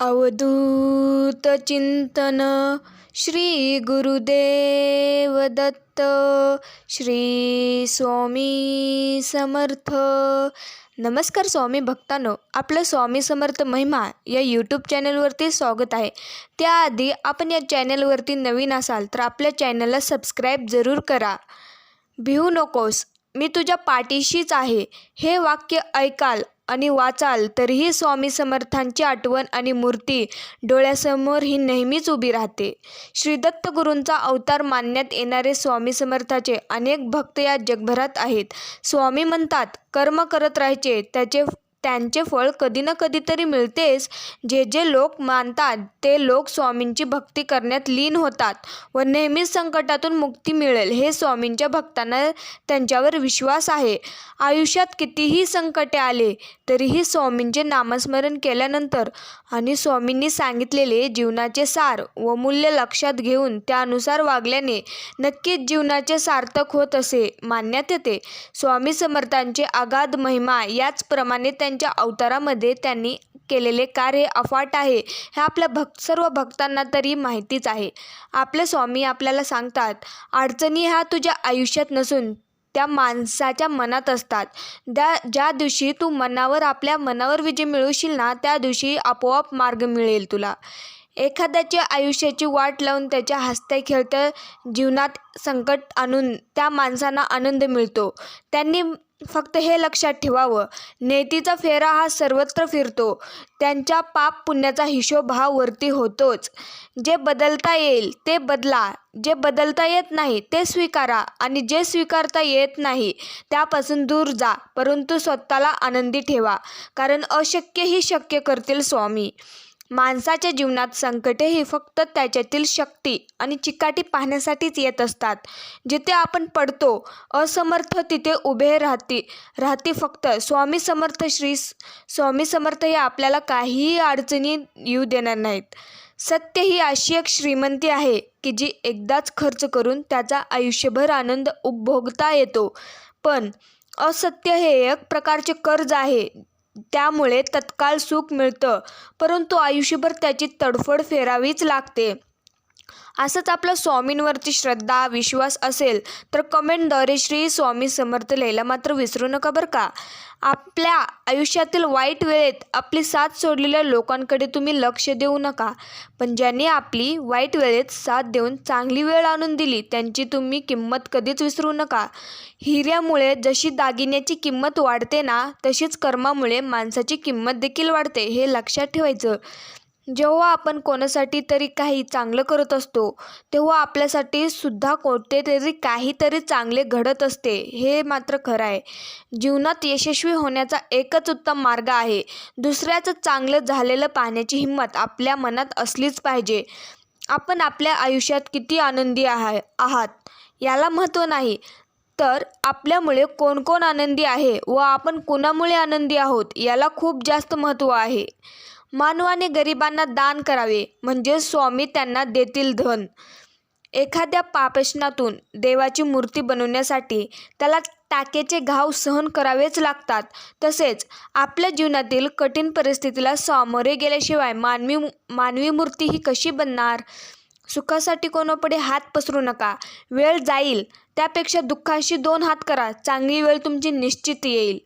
अवधूत चिंतन श्री गुरुदेव दत्त श्री स्वामी समर्थ. नमस्कार स्वामी भक्तांनो आपलं स्वामी समर्थ महिमा या यूट्यूब चॅनलवरती स्वागत आहे. त्याआधी आपण या चॅनलवरती नवीन असाल तर आपल्या चॅनलला सबस्क्राईब जरूर करा. भिवू नकोस मी तुझ्या पाठीशीच आहे. हे वाक्य ऐकाल आणि वाचाल तरीही स्वामी समर्थांची आठवण आणि मूर्ती डोळ्यासमोर ही नेहमीच उभी राहते. श्री दत्त गुरूंचा अवतार मानण्यात येणारे स्वामी समर्थाचे अनेक भक्त या जगभरात आहेत. स्वामी म्हणतात कर्म करत राहायचे त्याचे त्यांचे फळ कधी ना कधीतरी मिळतेच. जे जे लोक मानतात ते लोक स्वामींची भक्ती करण्यात लीन होतात व नेहमीच संकटातून मुक्ती मिळेल हे स्वामींच्या भक्तांना त्यांच्यावर विश्वास आहे. आयुष्यात कितीही संकटे आले तरीही स्वामींचे नामस्मरण केल्यानंतर आणि स्वामींनी सांगितलेले जीवनाचे सार व मूल्य लक्षात घेऊन त्यानुसार वागल्याने नक्कीच जीवनाचे सार्थक होत असे मानण्यात येते. स्वामी समर्थांचे अगाध महिमा याचप्रमाणे त्यांच्या अवतारामध्ये त्यांनी केलेले कार्य अफाट आहे. हे आपल्या भक्त सर्व भक्तांना तरी माहितीच आहे. आपले स्वामी आपल्याला सांगतात अडचणी ह्या तुझ्या आयुष्यात नसून त्या माणसाच्या मनात असतात. त्या ज्या दिवशी तू मनावर आपल्या मनावर विजय मिळवशील ना त्या दिवशी आपोआप मार्ग मिळेल तुला. एखाद्याच्या आयुष्याची वाट लावून त्याच्या हसत्या खेळत्या जीवनात संकट आणून त्या माणसांना आनंद मिळतो. त्यांनी फक्त हे लक्षात ठेवावं. नेतीचा फेरा हा सर्वत्र फिरतो. त्यांच्या पाप पुण्याचा हिशोब हा वरती होतोच. जे बदलता येईल ते बदला. जे बदलता येत नाही ते स्वीकारा आणि जे स्वीकारता येत नाही त्यापासून दूर जा. परंतु स्वतःला आनंदी ठेवा. कारण अशक्य ही शक्य करतील स्वामी. माणसाच्या जीवनात संकटे ही फक्त त्याच्यातील शक्ती आणि चिकाटी पाहण्यासाठीच येत असतात. जिथे आपण पडतो असमर्थ तिथे उभे राहते राहते फक्त. स्वामी समर्थ श्री स्वामी समर्थ हे आपल्याला काहीही अडचणी येऊ देणार नाहीत. सत्य ही अशी एक श्रीमंती आहे की जी एकदाच खर्च करून त्याचा आयुष्यभर आनंद उपभोगता येतो. पण असत्य हे एक प्रकारचे कर्ज आहे त्यामुळे तत्काळ सुख मिळतं. परंतु आयुष्यभर त्याची तडफड फेरावीच लागते. असंच आपलं स्वामींवरती श्रद्धा विश्वास असेल तर कमेंटद्वारे श्री स्वामी समर्थ लिहायला मात्र विसरू नका बरं का. आपल्या आयुष्यातील वाईट वेळेत आपली साथ सोडलेल्या लोकांकडे तुम्ही लक्ष देऊ नका. पण ज्यांनी आपली वाईट वेळेत साथ देऊन चांगली वेळ आणून दिली त्यांची तुम्ही किंमत कधीच विसरू नका. हिऱ्यामुळे जशी दागिन्याची किंमत वाढते ना तशीच कर्मामुळे माणसाची किंमत देखील वाढते हे लक्षात ठेवायचं. जेव्हा आपण कोणासाठी तरी काही चांगलं करत असतो तेव्हा आपल्यासाठी सुद्धा कोणते तरी काहीतरी चांगले घडत असते हे मात्र खरं आहे. जीवनात यशस्वी होण्याचा एकच उत्तम मार्ग आहे. दुसऱ्याचं चांगलं झालेलं पाहण्याची हिंमत आपल्या मनात असलीच पाहिजे. आपण आपल्या आयुष्यात किती आनंदी आहा आहात याला महत्त्व नाही. तर आपल्यामुळे कोण कोण आनंदी आहे व आपण कोणामुळे आनंदी आहोत याला खूप जास्त महत्त्व आहे. मानवाने गरिबांना दान करावे म्हणजे स्वामी त्यांना देतील धन. एखाद्या पापशनातून देवाची मूर्ती बनवण्यासाठी त्याला टाकेचे घाव सहन करावेच लागतात. तसेच आपल्या जीवनातील कठीण परिस्थितीला सामोरे गेल्याशिवाय मानवी मानवी मूर्ती ही कशी बनणार? सुखासाठी कोणापुढे हात पसरू नका. वेळ जाईल त्यापेक्षा दुःखाशी दोन हात करा. चांगली वेळ तुमची निश्चित येईल.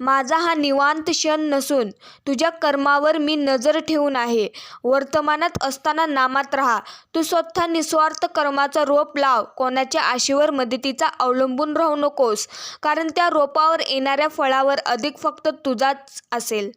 माझा हा निवांत क्षण नसून तुझ्या कर्मावर मी नजर ठेवून आहे. वर्तमानात असताना नामात राहा. तू स्वतः निस्वार्थ कर्माचा रोप लाव. कोणाच्या आशेवर मदतीचा अवलंबून राहू नकोस. कारण त्या रोपावर येणाऱ्या फळावर अधिक फक्त तुझाच असेल.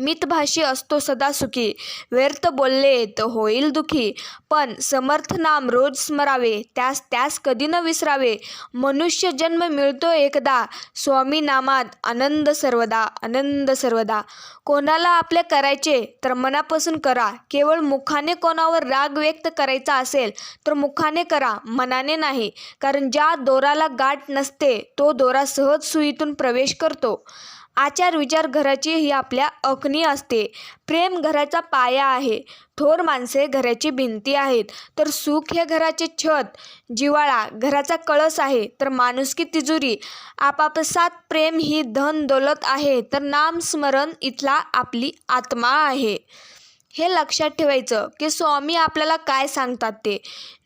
मितभाषी असतो सदा सुखी व्यर्थ बोलले तर होईल दुखी. पण समर्थ नाम रोज स्मरावे त्यास त्यास कधी न विसरावे. मनुष्य जन्म मिळतो एकदा स्वामी नामात आनंद सर्वदा आनंद सर्वदा. कोणाला आपले करायचे तर मनापासून करा. केवळ मुखाने कोणावर राग व्यक्त करायचा असेल तर मुखाने करा मनाने नाही. कारण ज्या दोराला गाठ नसते तो दोरा सहज सुईतून प्रवेश करतो. आचार विचार घराची ही आपल्या अग्नी असते. प्रेम घराचा पाया आहे. थोर माणसे घराची भिंती आहेत. तर सुख हे घराचे छत जिवाळा घराचा कळस आहे. तर माणुसकी तिजोरी आपापसात प्रेम ही धन दौलत आहे. तर नामस्मरण इथला आपली आत्मा आहे. हे लक्षात ठेवायचं की स्वामी आपल्याला काय सांगतात ते?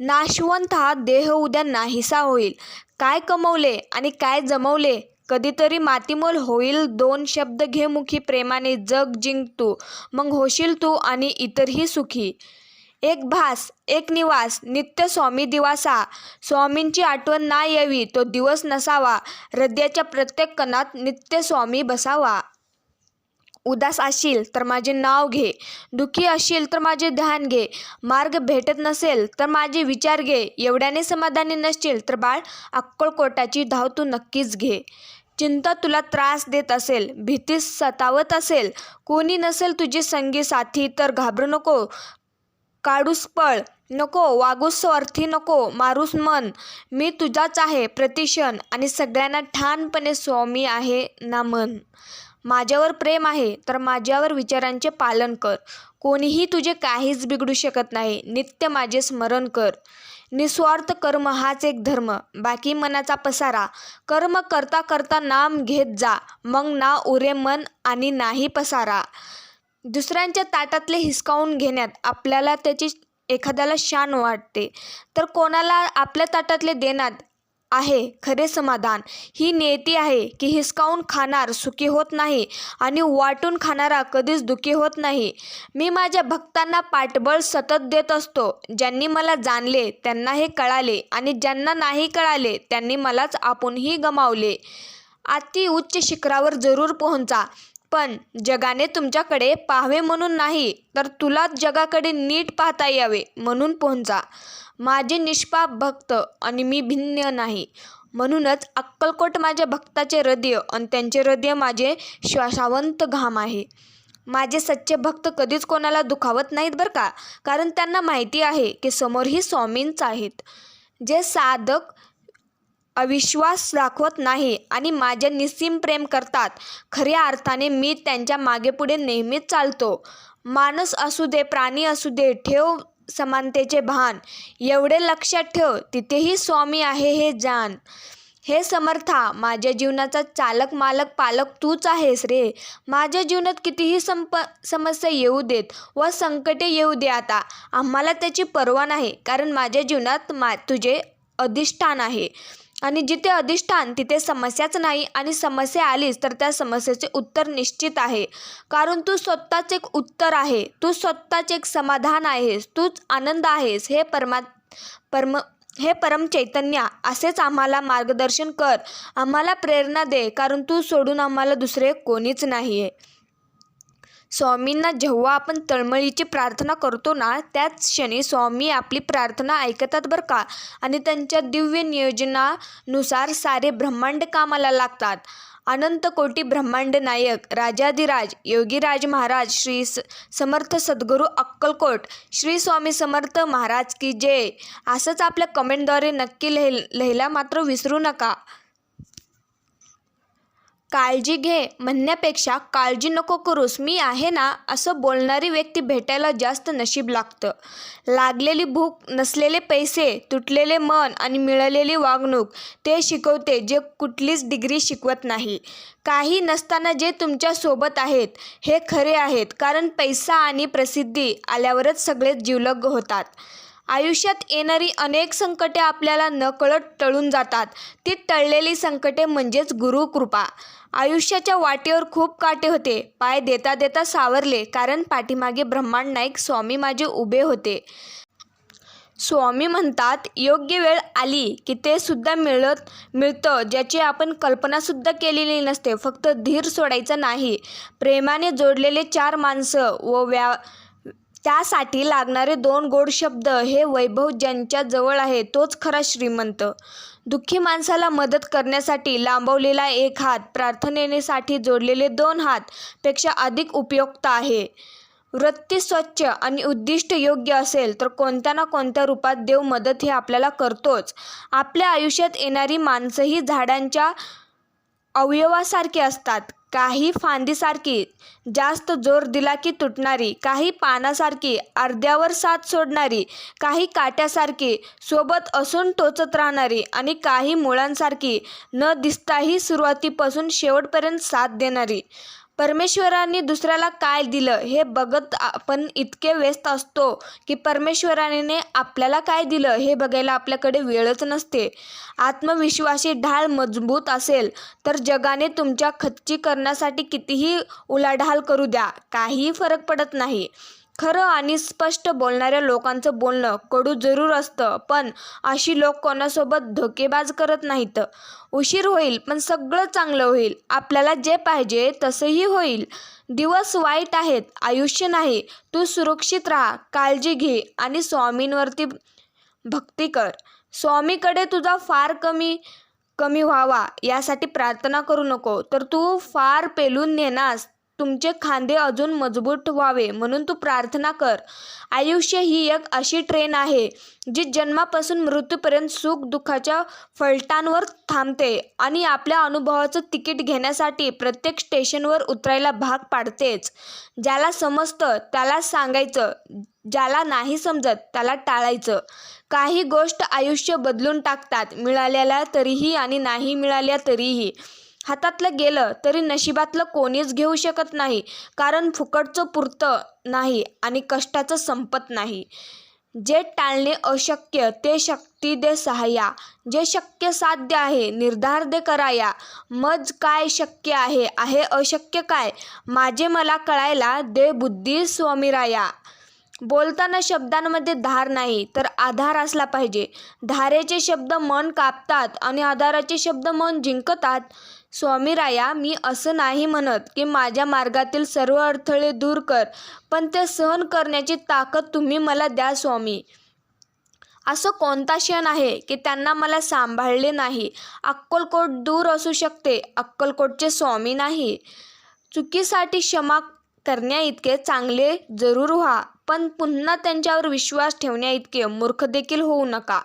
नाशवंत हा देह उद्या नाहीसा होईल. काय कमवले आणि काय जमवले? कधीतरी मातीमोल होईल दोन शब्द घे मुखी प्रेमाने जग जिंक तू मग होशील तू आणि इतरही सुखी. एक भास एक निवास नित्य स्वामी दिवासा. स्वामींची आठवण ना यावी तो दिवस नसावा. हृदयाच्या प्रत्येक कणात नित्य स्वामी बसावा. उदास असशील तर माझे नाव घे. दुःखी असशील तर माझे ध्यान घे. मार्ग भेटत नसेल तर माझे विचार घे. एवढ्याने समाधानी नसशील तर बाळ अक्कलकोटाची धाव तू नक्कीच घे. चिंता तुला त्रास देत असेल भीती सतावत असेल कोणी नसेल तुझी संगी साथी तर घाबरू नको. काढूस पळ नको वागूस स्वार्थी नको मारूस मन. मी तुझाच आहे प्रतिक्षण आणि सगळ्यांना ठाणपणे स्वामी आहे ना मन. माझ्यावर प्रेम आहे तर माझ्यावर विचारांचे पालन कर. कोणीही तुझे काहीच बिघडू शकत नाही नित्य माझे स्मरण कर. निस्वार्थ कर्म हाच एक धर्म. बाकी मनाचा पसारा. कर्म करता करता नाम घेत जा मग ना उरे मन आणि नाही पसारा. दुसऱ्यांच्या ताटातले हिसकावून घेण्यात आपल्याला त्याची एखाद्याला शान वाटते. तर कोणाला आपल्या ताटातले देण्यात आहे. खरे समाधान. ही नियती आहे की हिसकावून खाणार सुखी होत नाही आणि वाटून खाणारा कधीच दुखी होत नाही. मी माझ्या भक्तांना पाठबळ सतत देत असतो. ज्यांनी मला जाणले त्यांना हे कळाले आणि ज्यांना नाही कळाले त्यांनी मलाच आपणही गमावले. अति उच्च शिखरावर जरूर पोहोचा. पण जगाने तुमच्याकडे पाहावे म्हणून नाही तर तुलाच जगाकडे नीट पाहता यावे म्हणून पोहोचा. माझे निष्पाप भक्त आणि मी भिन्न नाही. म्हणूनच अक्कलकोट माझ्या भक्ताचे हृदय आणि त्यांचे हृदय माझे श्वासावंत घाम आहे. माझे सच्चे भक्त कधीच कोणाला दुखावत नाहीत बरं का? कारण त्यांना माहिती आहे की समोरही स्वामींच आहेत. जे साधक अविश्वास दाखवत नाही आणि माझे निस्सीम प्रेम करतात. खऱ्या अर्थाने मी त्यांच्या मागेपुढे नेहमीच चालतो. माणूस असू दे प्राणी असू दे ठेव समानतेचे भान. एवढे लक्षात ठेव तिथेही स्वामी आहे हे जाण हे समर्था माझ्या जीवनाचा चालक मालक पालक तूच आहेस रे. माझ्या जीवनात कितीही संप समस्या येऊ देत व संकटे येऊ दे आता आम्हाला त्याची पर्वा नाही कारण माझ्या जीवनात मा तुझे अधिष्ठान आहे. आणि जिथे अधिष्ठान तिथे समस्याच नाही. आणि समस्या आलीच तर त्या समस्येचे उत्तर निश्चित आहे. कारण तू स्वतःच एक उत्तर आहे. तू स्वतःच एक समाधान आहेस. तूच आनंद आहेस. हे परमा परम हे परम चैतन्य असेच आम्हाला मार्गदर्शन कर. आम्हाला प्रेरणा दे. कारण तू सोडून आम्हाला दुसरे कोणीच नाही आहे स्वामींना जेव्हा आपण तळमळीची प्रार्थना करतो ना त्याच क्षणी स्वामी आपली प्रार्थना ऐकतात बरं का. आणि त्यांच्या दिव्य नियोजनानुसार सारे ब्रह्मांड कामाला लागतात. अनंत कोटी ब्रह्मांड नायक राजाधिराज योगीराज महाराज श्री स समर्थ सद्गुरू अक्कलकोट श्री स्वामी समर्थ महाराज की जय. असंच आपल्या कमेंटद्वारे नक्की लिह लिहायला मात्र विसरू नका. काळजी घे म्हणण्यापेक्षा काळजी नको करूस मी आहे ना असं बोलणारी व्यक्ती भेटायला जास्त नशीब लागतं. लागलेली भूक नसलेले पैसे तुटलेले मन आणि मिळालेली वागणूक ते शिकवते जे कुठलीच डिग्री शिकवत नाही. काही नसताना जे तुमच्यासोबत आहेत हे खरे आहेत कारण पैसा आणि प्रसिद्धी आल्यावरच सगळे जीवलग होतात. आयुष्यात येणारी अनेक संकटे आपल्याला नकळत टळून जातात. ती टळलेली संकटे म्हणजेच गुरुकृपा. आयुष्याच्या वाटेवर खूप काटे होते. पाय देता देता सावरले कारण पाठीमागे ब्रह्मांड नाईक स्वामी माझे उभे होते. स्वामी म्हणतात योग्य वेळ आली की ते सुद्धा मिळत मिळतं ज्याची आपण कल्पनासुद्धा केलेली नसते. फक्त धीर सोडायचा नाही. प्रेमाने जोडलेले चार माणसं व व्या त्यासाठी लागणारे दोन गोड शब्द हे वैभव ज्यांच्या जवळ आहे तोच खरा श्रीमंत. दुःखी माणसाला मदत करण्यासाठी लांबवलेला एक हात प्रार्थनेसाठी जोडलेले दोन हात पेक्षा अधिक उपयुक्त आहे. वृत्ती स्वच्छ आणि उद्दिष्ट योग्य असेल तर कोणत्या ना कोणत्या रूपात देव मदत हे आपल्याला करतोच. आपल्या आयुष्यात येणारी माणसंही झाडांच्या अवयवासारखी असतात. काही फांदीसारखी जास्त जोर दिला की तुटणारी काही पानासारखी अर्ध्यावर साथ सोडणारी काही काट्यासारखी सोबत असून टोचत राहणारी आणि काही मुळांसारखी न दिसताही सुरुवातीपासून शेवटपर्यंत साथ देणारी. परमेश्वरांनी दुसऱ्याला काय दिलं हे बघत आपण इतके व्यस्त असतो की परमेश्वराने आपल्याला काय दिलं हे बघायला आपल्याकडे वेळच नसते. आत्मविश्वासी ढाल मजबूत असेल तर जगाने तुमच्या खच्ची करण्यासाठी कितीही उलाढाल करू द्या काहीही फरक पडत नाही. खरं आणि स्पष्ट बोलणाऱ्या लोकांचं बोलणं कडू जरूर असतं पण अशी लोक कोणासोबत धोकेबाज करत नाहीत. उशीर होईल पण सगळं चांगलं होईल. आपल्याला जे पाहिजे तसंही होईल. दिवस वाईट आहेत आयुष्य नाही. तू सुरक्षित राहा काळजी घे आणि स्वामींवरती भक्ती कर. स्वामीकडे तुझा फार कमी कमी व्हावा यासाठी प्रार्थना करू नको. तर तू फार पेलून नेनास तुमचे खांदे अजून मजबूत व्हावे म्हणून तू प्रार्थना कर. आयुष्य ही एक अशी ट्रेन आहे जी जन्मापासून मृत्यूपर्यंत सुख दुःखाच्या फलटांवर थांबते आणि आपल्या अनुभवाचं तिकीट घेण्यासाठी प्रत्येक स्टेशनवर उतरायला भाग पाडतेच. ज्याला समजतं त्याला सांगायचं ज्याला नाही समजत त्याला टाळायचं. काही गोष्ट आयुष्य बदलून टाकतात मिळालेल्या तरीही आणि नाही मिळाल्या तरीही. हातातलं गेलं तरी नशिबातलं कोणीच घेऊ शकत नाही. कारण फुकटचं पुरतं नाही आणि कष्टाचं संपत नाही. जे टाळणे अशक्य ते शक्ती दे सहाय्या. जे शक्य साध्य आहे निर्धार दे कराया. मज काय शक्य आहे आहे अशक्य काय? माझे मला कळायला दे बुद्धी स्वामीराया. बोलताना शब्दांमध्ये धार नाही तर आधार असला पाहिजे. धारेचे शब्द मन कापतात आणि आधाराचे शब्द मन जिंकतात. स्वामीराया मी असं नाही म्हणत की माझ्या मार्गातील सर्व अडथळे दूर कर पण ते सहन करण्याची ताकद तुम्ही मला द्या स्वामी. असं कोणता क्षण आहे की त्यांना मला सांभाळले नाही? अक्कलकोट दूर असू शकते अक्कलकोटचे स्वामी नाही. चुकीसाठी क्षमा करण्याइतके चांगले जरूर व्हा पण पुन्हा त्यांच्यावर विश्वास ठेवण्याइतके मूर्ख देखील होऊ नका.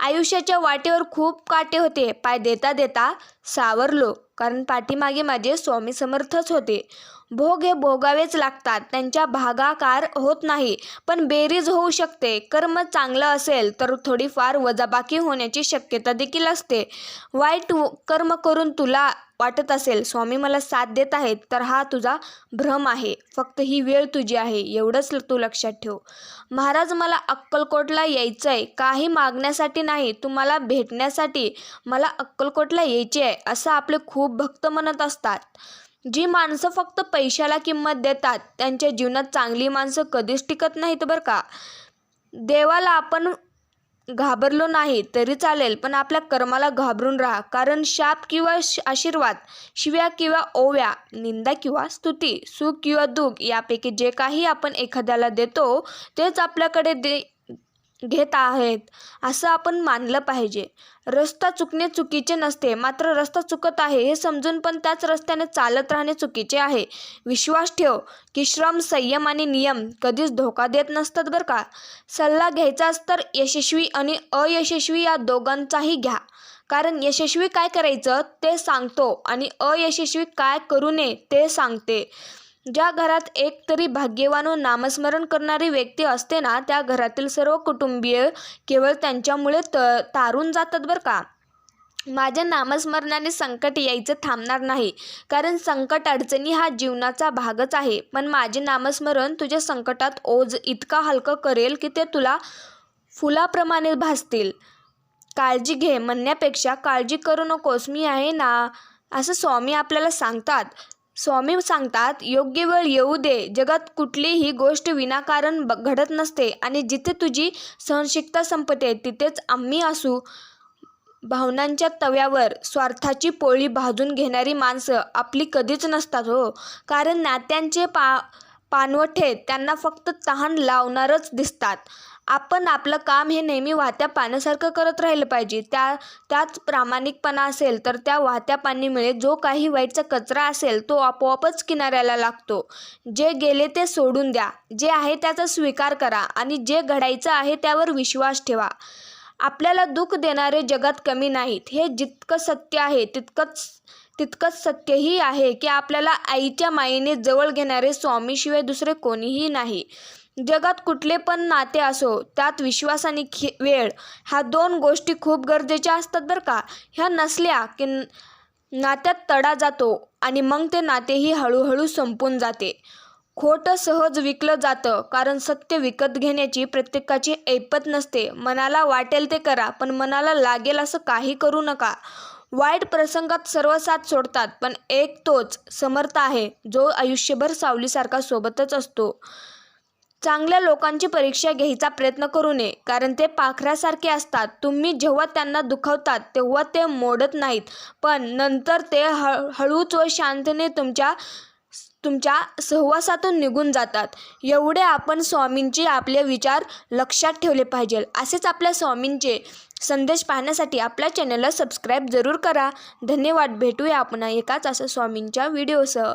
आयुष्याच्या वाटेवर खूप काटे होते पाय देता देता सावरलो. कारण पाठीमागे माझे स्वामी समर्थच होते. भोग हे भोगावेच लागतात. त्यांच्या भागाकार होत नाही. पण बेरीज होऊ शकते. कर्म चांगलं असेल तर थोडीफार वजाबाकी होण्याची शक्यता देखील असते. वाईट व- कर्म करून तुला वाटत असेल स्वामी मला साथ देत आहेत तर हा तुझा भ्रम आहे. फक्त ही वेळ तुझी आहे एवढंच तू लक्षात ठेव. महाराज मला अक्कलकोटला यायचं आहे काही मागण्यासाठी नाही तुम्हाला भेटण्यासाठी मला अक्कलकोटला यायचे आहे असं आपले खूप भक्त म्हणत असतात. जी माणसं फक्त पैशाला किंमत देतात त्यांच्या जीवनात चांगली माणसं कधीच टिकत नाहीत बरं का? देवाला आपण घाबरलो नाही तरी चालेल पण आपल्या कर्माला घाबरून राहा. कारण शाप किंवा श- आशीर्वाद शिव्या किंवा ओव्या निंदा किंवा स्तुती सुख किंवा दुःख यापैकी जे काही आपण एखाद्याला देतो तेच आपल्याकडे दे घेत आहेत असं आपण मानलं पाहिजे. रस्ता चुकणे चुकीचे नसते मात्र रस्ता चुकत आहे हे समजून पण त्याच रस्त्याने चालत राहणे चुकीचे आहे. विश्वास ठेव की श्रम संयम आणि नियम कधीच धोका देत नसतात बरं का. सल्ला घ्यायचाच तर यशस्वी आणि अयशस्वी या दोघांचाही घ्या. कारण यशस्वी काय करायचं ते सांगतो आणि अयशस्वी काय करू नये ते सांगते. ज्या घरात एक तरी भाग्यवान व नामस्मरण करणारी व्यक्ती असते ना त्या घरातील सर्व कुटुंबीय केवळ त्यांच्यामुळे त तारून जातात बरं का. माझ्या नामस्मरणाने संकट यायचं थांबणार नाही कारण संकट अडचणी हा जीवनाचा भागच आहे. पण माझे नामस्मरण तुझ्या संकटात ओझ इतका हलकं करेल की ते तुला फुलाप्रमाणे भासतील. काळजी घे म्हणण्यापेक्षा काळजी करू नकोस मी आहे ना असं स्वामी आपल्याला सांगतात. स्वामी सांगतात योग्य वेळ येऊ दे. जगात कुठलीही गोष्ट विनाकारण ब- घडत नसते आणि जिथे तुझी सहनशिकता संपते तिथेच आम्ही असू. भावनांच्या तव्यावर स्वार्थाची पोळी भाजून घेणारी माणसं आपली कधीच नसतात हो. कारण नात्यांचे पा पानवठे त्यांना फक्त तहान लावणारच दिसतात. आपण आपलं काम हे नेहमी वाहत्या पाण्यासारखं करत राहिलं पाहिजे. त्या त्याच प्रामाणिकपणा असेल तर त्या वाहत्या पाणीमुळे जो काही वाईटचा कचरा असेल तो आपोआपच किनाऱ्याला लागतो. जे गेले ते सोडून द्या. जे आहे त्याचा स्वीकार करा आणि जे घडायचं आहे त्यावर विश्वास ठेवा. आपल्याला दुःख देणारे जगात कमी नाहीत. हे जितकं सत्य आहे तितकंच तितकंच सत्यही आहे की आपल्याला आईच्या मायेने जवळ घेणारे स्वामीशिवाय दुसरे कोणीही नाही. जगात कुठले पण नाते असो त्यात विश्वास आणि खे वेळ ह्या दोन गोष्टी खूप गरजेच्या असतात बरं का. ह्या नसल्या की नात्यात तडा जातो आणि मग ते नातेही हळूहळू संपून जाते. खोटं सहज विकलं जातं कारण सत्य विकत घेण्याची प्रत्येकाची ऐपत नसते. मनाला वाटेल ते करा पण मनाला लागेल असं काही करू नका. वाईट प्रसंगात सर्व साथ सोडतात पण एक तोच समर्थ आहे जो आयुष्यभर सावलीसारखा सोबतच असतो. चांगल्या लोकांची परीक्षा घ्यायचा प्रयत्न करू नये कारण ते पाखरासारखे असतात. तुम्ही जेव्हा त्यांना दुखवतात तेव्हा ते मोडत नाहीत. पण नंतर ते हळ हळूच व शांतने तुमच्या तुमच्या सहवासातून निघून जातात. एवढे आपण स्वामींचे आपले विचार लक्षात ठेवले पाहिजे. असेच आपल्या स्वामींचे संदेश पाहण्यासाठी आपल्या चॅनलला सबस्क्राईब जरूर करा. धन्यवाद. भेटूया आपण एकाच असं स्वामींच्या व्हिडिओसह.